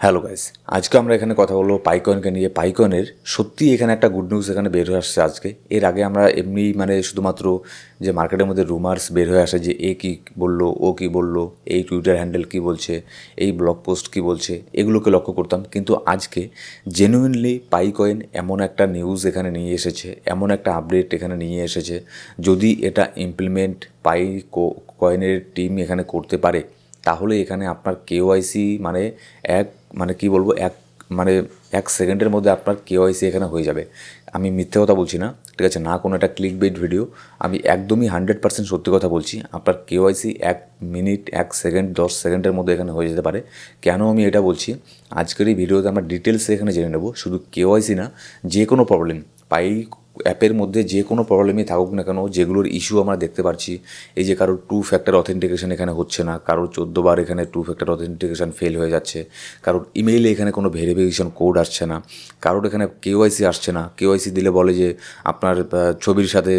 Hello guys আজকে আমরা এখানে কথা বলব পাইকনকে নিয়ে। পাইকনের সত্যি এখানে একটা গুড নিউজ এখানে বের হয়ে আসছে আজকে। এর আগে আমরা এমনি মানে শুধুমাত্র যে মার্কেটের মধ্যে রুমার্স বের হয়ে আসে যে এ কী বলল, ও কী বলল, এই টুইটার হ্যান্ডেল কী বলছে, এই ব্লগ পোস্ট কী বলছে, এগুলোকে লক্ষ্য করতাম। কিন্তু আজকে জেনুইনলি পাইকয়েন এমন একটা নিউজ এখানে নিয়ে এসেছে, এমন একটা আপডেট এখানে নিয়ে এসেছে। যদি এটা ইমপ্লিমেন্ট পাই কয়েনের টিম এখানে করতে পারে, তাহলে এখানে আপনার কেওয়াইসি মানে এক মানে কি বলব, এক মানে এক সেকেন্ডের মধ্যে আপনার কেওয়াইসি এখানে হয়ে যাবে। আমি মিথ্যে কথা বলছি না, ঠিক আছে? না কোনো একটা ক্লিক বেট ভিডিও আমি একদমই হান্ড্রেড পার্সেন্ট সত্যি কথা বলছি, আপনার কেওয়াইসি এক মিনিট এক সেকেন্ড দশ সেকেন্ডের মধ্যে এখানে হয়ে যেতে পারে। কেন আমি এটা বলছি? আজকের এই ভিডিওতে আমরা ডিটেলসে এখানে জেনে নেব। শুধু কেওয়াইসি না, যে কোনো প্রবলেম পাই অ্যাপের মধ্যে যে কোনো প্রবলেমই থাকুক না কেন, যেগুলোর ইস্যু আমরা দেখতে পাচ্ছি এই যে কারোর টু ফ্যাক্টর অথেন্টিকেশন এখানে হচ্ছে না, কারোর চোদ্দোবার এখানে টু ফ্যাক্টর অথেন্টিকেশন ফেল হয়ে যাচ্ছে, কারোর ইমেইলে এখানে কোনো ভেরিফিকেশন কোড আসছে না, কারোর এখানে কেওয়াইসি আসছে না কেওয়াইসি দিলে বলে যে আপনার ছবির সাথে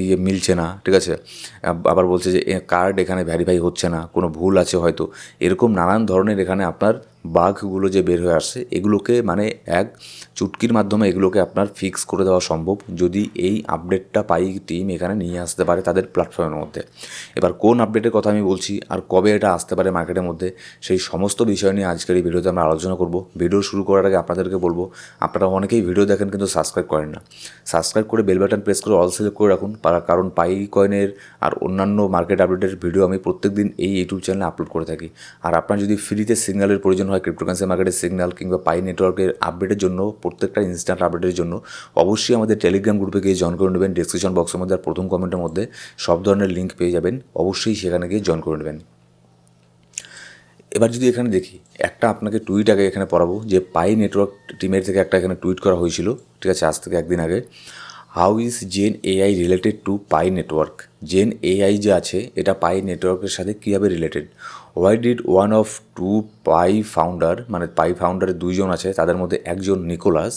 ইয়ে মিলছে না, ঠিক আছে? আবার বলছে যে কার্ড এখানে ভ্যারিফাই হচ্ছে না, কোনো ভুল আছে হয়তো, এরকম নানান ধরনের এখানে আপনার বাঘগুলো যে বের হয়ে আসছে, এগুলোকে মানে এক চুটকির মাধ্যমে এগুলোকে আপনার ফিক্স করে দেওয়া সম্ভব। যদি এই আপডেটটা পাই টিম এখানে নিয়ে আসতে পারে তাদের প্ল্যাটফর্মের মধ্যে। এবার কোন আপডেটের কথা আমি বলছি আর কবে এটা আসতে পারে মার্কেটের মধ্যে, সেই সমস্ত বিষয় নিয়ে আজকের এই ভিডিওতে আমরা আলোচনা করব। ভিডিও শুরু করার আগে আপনাদেরকে বলব, আপনারা অনেকেই ভিডিও দেখেন কিন্তু সাবস্ক্রাইব করেন না। সাবস্ক্রাইব করে বেল বাটন প্রেস করে অল সিলেক্ট করে রাখুন কারণ পাই কয়েনের আর অন্যান্য মার্কেট আপডেটের ভিডিও আমি প্রত্যেকদিন এই ইউটিউব চ্যানেলে আপলোড করে থাকি। আর আপনার যদি ফ্রিতে সিগন্যালের প্রয়োজন হয় ক্রিপ্টোকারেন্সি মার্কেটের সিগন্যাল কিংবা পাই নেটওয়ার্কের আপডেটের জন্য, প্রত্যেকটা ইনস্ট্যান্ট আপডেটের জন্য অবশ্যই আমাদের টেলিগ্রাম গ্রুপে গিয়ে জয়েন করে নেবেন। ডিসক্রিপশন বক্সের মধ্যে প্রথম কমেন্টের মধ্যে সব ধরনের লিঙ্ক পেয়ে যাবেন। অবশ্যই সেখানে গিয়ে জয়েন করে নেবেন। এবার যদি এখানে দেখি, একটা আপনাকে টুইট আগে এখানে পড়াবো যে পাই নেটওয়ার্ক টিমের থেকে একটা এখানে টুইট করা হয়েছিল, ঠিক আছে, আজ থেকে একদিন আগে। How is gen AI related to Pi network gen AI যে আছে, এটা পাই নেটওয়ার্কের সাথে কীভাবে related why did one of two Pi founder মানে পাই ফাউন্ডারের দুইজন আছে, তাদের মধ্যে একজন Nicholas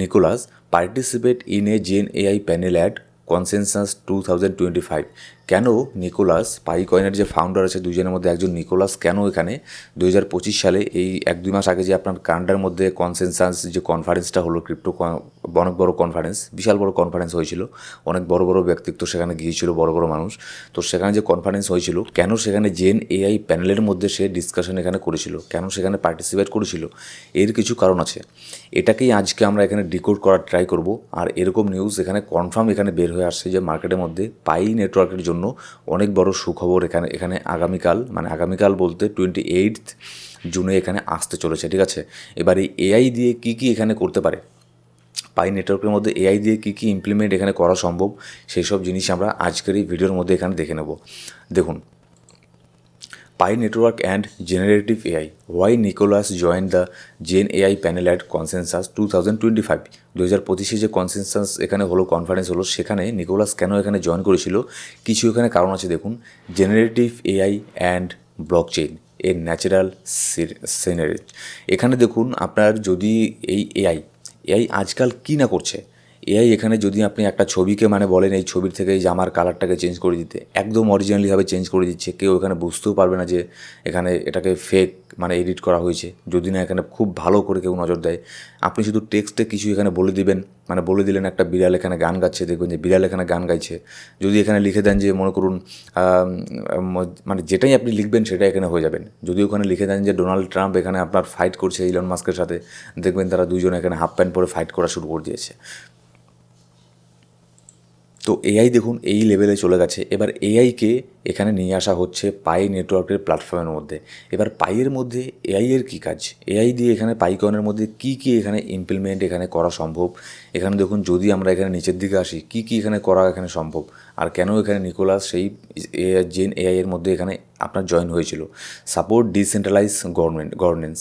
Nicholas participate in a gen AI panel at Consensus two thousand twenty five কেন নিকোলাস পাই কয়েনের যে ফাউন্ডার আছে দুজনের মধ্যে একজন নিকোলাস কেন এখানে? দু হাজার পঁচিশ সালে এই এক দুই মাস আগে যে আপনার কানাডার মধ্যে কনসেনসাস যে কনফারেন্সটা হলো ক্রিপ্টো অনেক বড় কনফারেন্স বিশাল বড় কনফারেন্স হয়েছিল। অনেক বড় বড় ব্যক্তিত্ব সেখানে গিয়েছিল, বড় বড় মানুষ। তো সেখানে যে কনফারেন্স হয়েছিল, কেন সেখানে জেন এআই প্যানেলের মধ্যে সে ডিসকাশন এখানে করেছিল? কেন সেখানে পার্টিসিপেট করেছিল? এর কিছু কারণ আছে। এটাকেই আজকে আমরা এখানে ডিকোড করার ট্রাই করব। আর এরকম নিউজ এখানে কনফার্ম এখানে বের হয়ে আসছে যে মার্কেটের মধ্যে পাই নেটওয়ার্কের জন্য অনেক বড় সুখবর এখানে এখানে আগামীকাল মানে আগামীকাল বলতে টোয়েন্টি এইট জুনে এখানে আসতে চলেছে, ঠিক আছে? এবার এই এআই দিয়ে কী কী এখানে করতে পারে? পাই নেটওয়ার্কের মধ্যে এআই দিয়ে কী কী ইমপ্লিমেন্ট এখানে করা সম্ভব সেই সব জিনিস আমরা আজকের এই ভিডিওর মধ্যে এখানে দেখে নেব। দেখুন Pi network and generative AI why Nicholas join the gen AI panel at Consensus two thousand twenty five দু হাজার পঁচিশে যে কনসেনসাস এখানে হলো কনফারেন্স হলো, সেখানে নিকোলাস কেন এখানে জয়েন করেছিল? কিছু এখানে কারণ আছে, দেখুন। Generative AI and blockchain a natural scenery এখানে দেখুন, আপনার যদি এই এআই এআই আজকাল কী না করছে? এআই এখানে যদি আপনি একটা ছবিকে মানে বলেন, এই ছবির থেকে এই জামার কালারটাকে চেঞ্জ করে দিতে, একদম অরিজিনালিভাবে চেঞ্জ করে দিচ্ছে, কেউ এখানে বুঝতেও পারবে না যে এখানে এটাকে ফেক মানে এডিট করা হয়েছে। যদি না এখানে খুব ভালো করে কেউ নজর দেয়, আপনি শুধু টেক্সটে কিছু এখানে বলে দিবেন মানে বলে দিলেন একটা বিড়াল এখানে গান গাচ্ছে, দেখবেন যে বিড়াল এখানে গান গাইছে। যদি এখানে লিখে দেন যে, মনে করুন মানে যেটাই আপনি লিখবেন সেটাই এখানে হয়ে যাবেন। যদি ওখানে লিখে দেন যে ডোনাল্ড ট্রাম্প এখানে আপনার ফাইট করছে ইলন মাস্কের সাথে, দেখবেন তারা দুজন এখানে হাফ প্যান্ট পরে ফাইট করা শুরু করে দিয়েছে। তো এআই দেখুন, এই লেভেলে চলে গেছে। এবার এআইকে এখানে নিয়ে আসা হচ্ছে পাই নেটওয়ার্কের প্ল্যাটফর্মের মধ্যে। এবার পাইয়ের মধ্যে এআই এর কী কাজ? এআই দিয়ে এখানে পাইকনের মধ্যে কী কী এখানে ইমপ্লিমেন্ট এখানে করা সম্ভব? এখানে দেখুন, যদি আমরা এখানে নিচের দিকে আসি, কী কী এখানে করা এখানে সম্ভব? আর কেন এখানে নিকোলাস সেই জেন এআই এর মধ্যে এখানে আপনার জয়েন হয়েছিল? Support decentralize government governance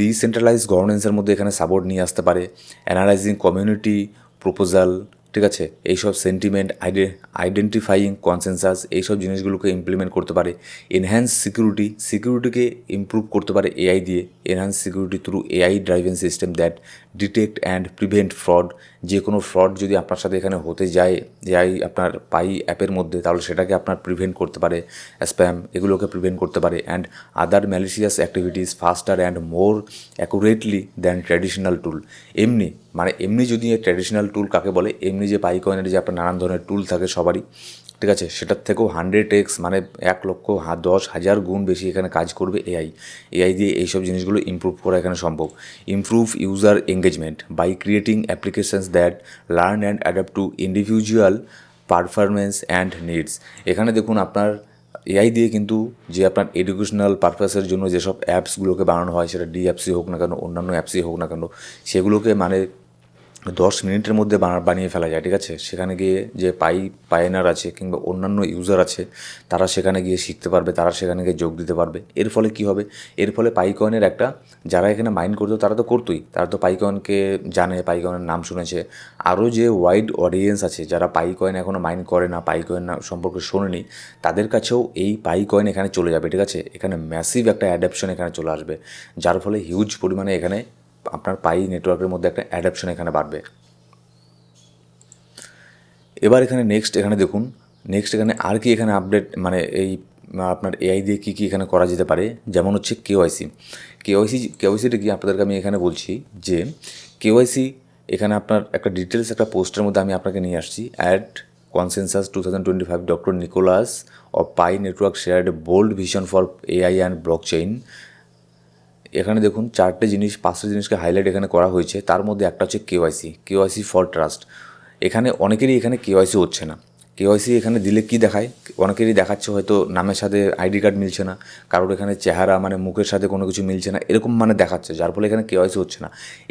decentralize গভর্নেন্সের মধ্যে এখানে সাপোর্ট নিয়ে আসতে পারে। অ্যানালাইজিং কমিউনিটি প্রপোজাল ঠিক আছে, এইসব সেন্টিমেন্ট আইডে আইডেন্টিফাইং কনসেনসাস এইসব জিনিসগুলোকে ইমপ্লিমেন্ট করতে পারে। এনহ্যান্স সিকিউরিটি সিকিউরিটিকে ইমপ্রুভ করতে পারে এআই দিয়ে। Enhance security through AI driving system that detect and prevent fraud যে কোনো ফ্রড যদি আপনার সাথে এখানে হতে যায় এআই আপনার পাই অ্যাপের মধ্যে, তাহলে সেটাকে আপনার প্রিভেন্ট করতে পারে স্প্যাম এগুলোকে প্রিভেন্ট করতে পারে and other malicious activities faster and more accurately than traditional tool এমনি মানে এমনি যদি ট্র্যাডিশনাল টুল কাকে বলে, এমনি যে পাইকয়েনের যে আপনার নানান ধরনের টুল থাকে সবারই ঠিক আছে, সেটার থেকেও হান্ড্রেড এক্স মানে এক লক্ষ দশ হাজার গুণ বেশি এখানে কাজ করবে এআই এআই দিয়ে এইসব জিনিসগুলো ইমপ্রুভ করা এখানে সম্ভব। Improve user engagement by creating applications that learn and adapt to individual performance and needs এখানে দেখুন আপনার এআই দিয়ে কিন্তু যে আপনার এডুকেশনাল পারপাসের জন্য যেসব অ্যাপসগুলোকে বানানো হয়, সেটা ডিএফসি হোক না কেন, অন্যান্য অ্যাপসই হোক না কেন, সেগুলোকে মানে দশ মিনিটের মধ্যে বানিয়ে ফেলা যায়, ঠিক আছে? সেখানে গিয়ে যে পাই পায়নার আছে কিংবা অন্যান্য ইউজার আছে, তারা সেখানে গিয়ে শিখতে পারবে, তারা সেখানে গিয়ে যোগ দিতে পারবে। এর ফলে কি হবে? এর ফলে পাইকয়েনের একটা, যারা এখানে মাইন্ড করতো, তারা তো করতোই। তারা তো পাইকয়েনকে জানে পাইকয়েনের নাম শুনেছে। আরও যে ওয়াইড অডিয়েন্স আছে, যারা পাইকয়েন এখনও মাইন্ড করে না পাইকয়েন সম্পর্কে শোনেনি, তাদের কাছেও এই পাইকয়েন এখানে চলে যাবে, ঠিক আছে? এখানে ম্যাসিভ একটা অ্যাডাপশন এখানে চলে আসবে, যার ফলে হিউজ পরিমাণে এখানে আপনার পাই নেটওয়ার্কের মধ্যে একটা অ্যাডাপশন এখানে বাড়বে। এবার এখানে নেক্সট এখানে দেখুন নেক্সট এখানে আর কি এখানে আপডেট মানে এই, আপনার এআই দিয়ে কী কী এখানে করা যেতে পারে? যেমন হচ্ছে কেওয়াইসি কেওয়াইসি কেওয়াইসিটা কি? আপনাদেরকে আমি এখানে বলছি যে কেওয়াইসি এখানে আপনার একটা ডিটেলস একটা পোস্টের মধ্যে আমি আপনাকে নিয়ে আসছি। At Consensus two thousand twenty five doctor Nicholas of Pi network shared bold vision for AI and blockchain এখানে দেখুন চারটে জিনিস, পাঁচটা জিনিসকে হাইলাইট এখানে করা হয়েছে। তার মধ্যে একটা হচ্ছে কেওয়াইসি কেওয়াইসি ফর ট্রাস্ট এখানে অনেকেরই এখানে কেওয়াইসি হচ্ছে না। কেওয়াইসি এখানে দিলে কি দেখায়? অনেকেরই দেখাচ্ছে হয়তো নামের সাথে আইডি কার্ড মিলছে না, কারোর এখানে চেহারা মানে মুখের সাথে কোনো কিছু মিলছে না, এরকম মানে দেখাচ্ছে, যার ফলে এখানে কেওয়াইসি হচ্ছে না।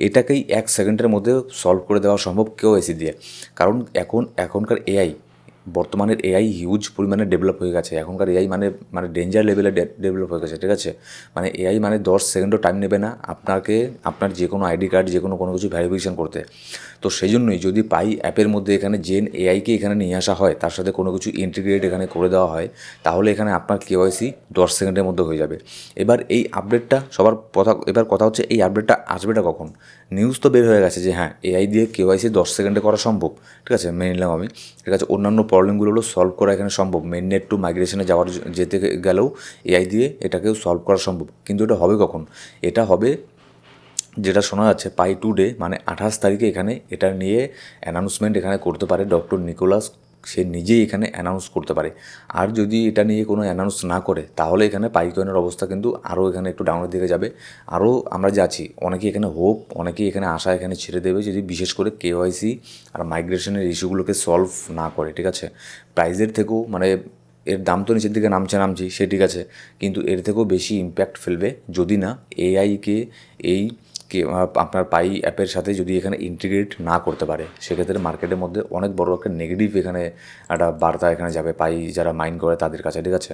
এটাকেই এক সেকেন্ডের মধ্যে সলভ করে দেওয়া সম্ভব কেওয়াইসি দিয়ে। কারণ এখন, এখনকার এআই বর্তমানের এআই হিউজ পরিমাণে ডেভেলপ হয়ে গেছে। এখনকার এআই মানে মানে ডেঞ্জার লেভেলে ডেভেলপ হয়ে গেছে, ঠিক আছে? মানে এআই মানে দশ সেকেন্ডও টাইম নেবে না আপনাকে, আপনার যে কোনো আইডি কার্ড যে কোনো কোনো কিছু ভ্যারিফিকেশন করতে। তো সেই জন্যই যদি পাই অ্যাপের মধ্যে এখানে জেন এআইকে এখানে নিয়ে আসা হয়, তার সাথে কোনো কিছু ইন্টিগ্রেট এখানে করে দেওয়া হয়, তাহলে এখানে আপনার কেওয়াইসি দশ সেকেন্ডের মধ্যে হয়ে যাবে। এবার এই আপডেটটা সবার কথা, এবার কথা হচ্ছে এই আপডেটটা আসবেটা কখন? নিউজ তো বের হয়ে গেছে যে হ্যাঁ এআই দিয়ে কেওয়াইসি দশ সেকেন্ডে করা সম্ভব, ঠিক আছে? মেনে নিলাম আমি, ঠিক আছে? অন্যান্য প্রবলেমগুলো হলো সলভ করা এখানে সম্ভব। মেন নেট টু মাইগ্রেশনে যাওয়ার যেতে গেলেও এআই দিয়ে এটাকেও সলভ করা সম্ভব। কিন্তু এটা হবে কখন? এটা হবে যেটা শোনা যাচ্ছে পাই টু ডে মানে আঠাশ তারিখে এখানে এটা নিয়ে অ্যানাউন্সমেন্ট এখানে করতে পারে ডক্টর নিকোলাস সে নিজেই এখানে অ্যানাউন্স করতে পারে। আর যদি এটা নিয়ে কোনো অ্যানাউন্স না করে, তাহলে এখানে পাইকয়েনের অবস্থা কিন্তু আরও এখানে একটু ডাউনের দিকে যাবে। আরও আমরা যে আছি, অনেকেই এখানে হোপ অনেকেই এখানে আশা এখানে ছেড়ে দেবে যদি বিশেষ করে কেওয়াইসি আর মাইগ্রেশনের ইস্যুগুলোকে সলভ না করে, ঠিক আছে? প্রাইজের থেকেও মানে এর দাম তো নিচের দিকে নামছে নামছি সে ঠিক আছে। কিন্তু এর থেকেও বেশি ইম্প্যাক্ট ফেলবে যদি না এআইকে এই আপনার পাই অ্যাপের সাথে যদি এখানে ইন্টিগ্রেট না করতে পারে, সেক্ষেত্রে মার্কেটের মধ্যে অনেক বড় একটা নেগেটিভ এখানে একটা বার্তা এখানে যাবে পাই যারা মাইন করে তাদের কাছে, ঠিক আছে?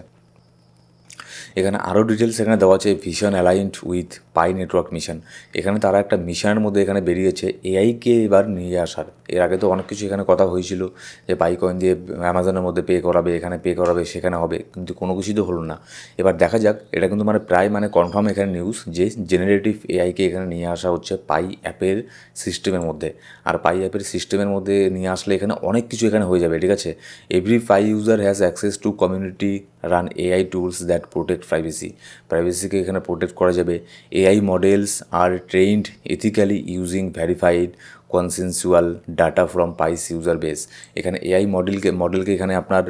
এখানে আরও ডিটেলস এখানে দেওয়া আছে vision aligned with Pi network mission এখানে তারা একটা মিশনের মধ্যে এখানে বেরিয়েছে এআইকে এবার নিয়ে আসার। এর আগে তো অনেক কিছু এখানে কথা হয়েছিল যে পাই কয়েন দিয়ে অ্যামাজনের মধ্যে পে করাবে, এখানে পে করাবে, সেখানে হবে। কিন্তু কোনো কিছুই তো হলো না। এবার দেখা যাক, এটা কিন্তু মানে প্রায় মানে কনফার্ম এখানে নিউজ যে জেনারেটিভ এআইকে এখানে নিয়ে আসা হচ্ছে পাই অ্যাপের সিস্টেমের মধ্যে। আর পাই অ্যাপের সিস্টেমের মধ্যে নিয়ে আসলে এখানে অনেক কিছু এখানে হয়ে যাবে, ঠিক আছে? Every Pi user has access to community run AI tools that protect privacy প্রাইভেসিকে এখানে প্রোটেক্ট করা যাবে। AI models are trained ethically using verified consensual data from Pi's user base এখানে এআই মডেলকে মডেলকে এখানে আপনার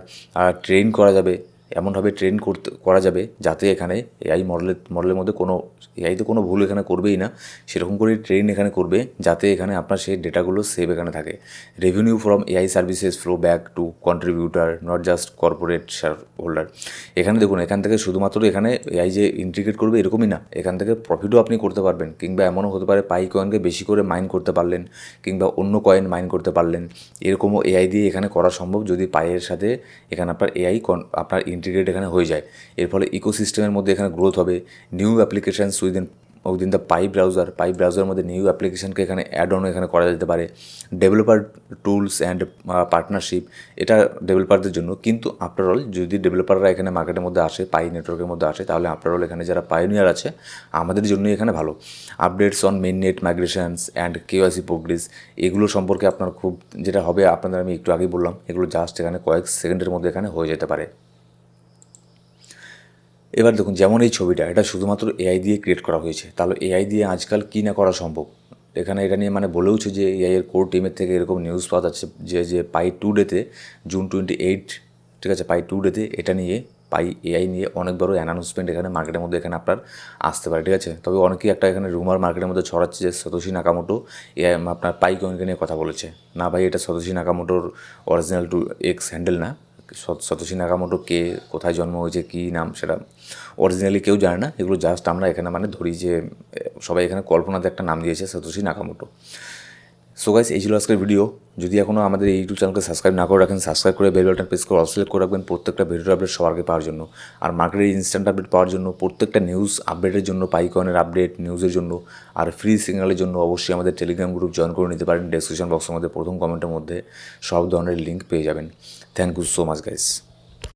ট্রেন করা যাবে। এমনভাবে ট্রেন করতে, করা যাবে যাতে এখানে এআই মডেলের মডেলের মধ্যে কোনো এআই তো কোনো ভুল এখানে করবেই না। সেরকম করে ট্রেন এখানে করবে যাতে এখানে আপনার সেই ডেটাগুলো সেভ এখানে থাকে। Revenue from AI services flow back to contributor not just corporate shareholder এখানে দেখুন, এখান থেকে শুধুমাত্র এখানে এআই যে ইন্টিগ্রেট করবে এরকমই না। এখান থেকে প্রফিটও আপনি করতে পারবেন, কিংবা এমনও হতে পারে পাই কয়েনকে বেশি করে মাইন করতে পারলেন, কিংবা অন্য কয়েন মাইন করতে পারলেন। এরকমও এআই দিয়ে এখানে করা সম্ভব যদি পাইয়ের সাথে এখানে আপনার এআই আপনার ইন্টিগ্রেট এখানে হয়ে যায়। এর ফলে ইকোসিস্টেমের মধ্যে এখানে গ্রোথ হবে। New applications within within the Pi browser Pi ব্রাউজারের মধ্যে নিউ অ্যাপ্লিকেশনকে এখানে অ্যাড অন এখানে করা যেতে পারে। ডেভেলপার টুলস অ্যান্ড পার্টনারশিপ এটা ডেভেলপারদের জন্য। কিন্তু আফটার অল যদি ডেভেলপাররা এখানে মার্কেটের মধ্যে আসে পাই নেটওয়ার্কের মধ্যে আসে, তাহলে আফটার অল এখানে যারা পাইনিয়ার আছে, আমাদের জন্যই এখানে ভালো। Updates on mainnet migrations and KYC progress এগুলো সম্পর্কে আপনার খুব, যেটা হবে আপনাদের আমি একটু আগেই বললাম, এগুলো জাস্ট এখানে কয়েক সেকেন্ডের মধ্যে এখানে হয়ে যেতে পারে। এবার দেখুন, যেমন এই ছবিটা, এটা শুধুমাত্র এআই দিয়ে ক্রিয়েট করা হয়েছে। তাহলে এআই দিয়ে আজকাল কী না করা সম্ভব? এখানে এটা নিয়ে মানে বলেওছে যে এআই এর কোর টিমের থেকে এরকম নিউজ পাওয়া যাচ্ছে যে যে পাই টু ডেতে জুন টোয়েন্টি এইট ঠিক আছে পাই টু ডেতে এটা নিয়ে পাই এআই নিয়ে অনেক বড় অ্যানাউন্সমেন্ট এখানে মার্কেটের মধ্যে এখানে আপনার আসতে পারে, ঠিক আছে? তবে অনেকেই একটা এখানে রুমার মার্কেটের মধ্যে ছড়াচ্ছে যে সতোশি নাকামোটো এআই আপনার পাই কয়েনকে নিয়ে কথা বলেছে। না ভাই, এটা সতোশি নাকামোটোর অরিজিনাল টু এক্স হ্যান্ডেল না। সতোশি নাকামোটো কে, কোথায় জন্ম হয়েছে, কী নাম, সেটা অরিজিনালি কেউ জানে না। এগুলো জাস্ট আমরা এখানে মানে ধরি যে সবাই এখানে কল্পনাতে একটা নাম দিয়েছে সতোশি নাকামোটো সো গাইস এই ছিল আজকের ভিডিও যদি এখনও আমাদের এই ইউটিউব চ্যানেলকে সাবস্ক্রাইব না করে রাখেন সাবস্ক্রাইব করে বেল বাটন প্রেস করে অল সিলেক্ট করে রাখবেন প্রত্যেকটা ভিডিও আপডেট সবার আগে পাওয়ার জন্য। আর মার্কেটের ইনস্ট্যান্ট আপডেট পাওয়ার জন্য, প্রত্যেকটা নিউজ আপডেটের জন্য পাইকনের আপডেট নিউজের জন্য, আর ফ্রি সিগন্যালের জন্য অবশ্যই আমাদের টেলিগ্রাম গ্রুপ জয়েন করে নিতে পারেন। ডেসক্রিপশন বক্সের মধ্যে, প্রথম কমেন্টের মধ্যে, সব ধরনের লিঙ্ক পেয়ে যাবেন। Thank you so much guys